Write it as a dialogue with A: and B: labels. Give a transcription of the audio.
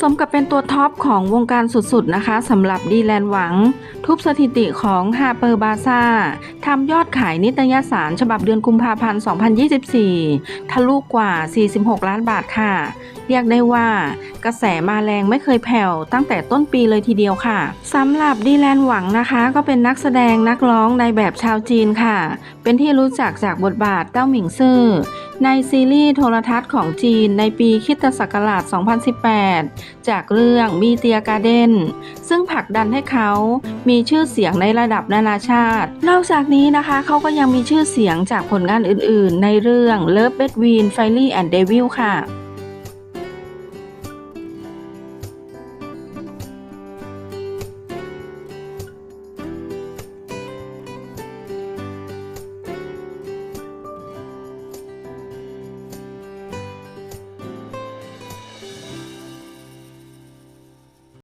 A: สมกับเป็นตัวท็อปของวงการสุดๆนะคะสำหรับดีแลนหวัง ทุบสถิติของฮาเปอร์บาซ่าทำยอดขายนิตยสารฉบับเดือนกุมภาพันธ์ 2024 ทะลุกว่า 46 ล้านบาทค่ะ เรียกได้ว่ากระแสมาแรงไม่เคยแผ่วตั้งแต่ต้นปีเลยทีเดียวค่ะสำหรับดีแลนหวังนะคะ ก็เป็นนักแสดงนักร้องในแบบชาวจีนค่ะ เป็นที่รู้จักจากบทบาทเต้าหมิงซื่อ ในซีรีส์โทรทัศน์ของจีนในปีคิตศักราช 2018 จากเรื่องมีเตียการ์เดนซึ่งผลักดันให้เขามีชื่อเสียงในระดับนานาชาติ นอกจากนี้นะคะเขาก็ยังมีชื่อเสียงจากผลงานอื่นๆ ในเรื่อง Love Between Fairy and Devil ค่ะ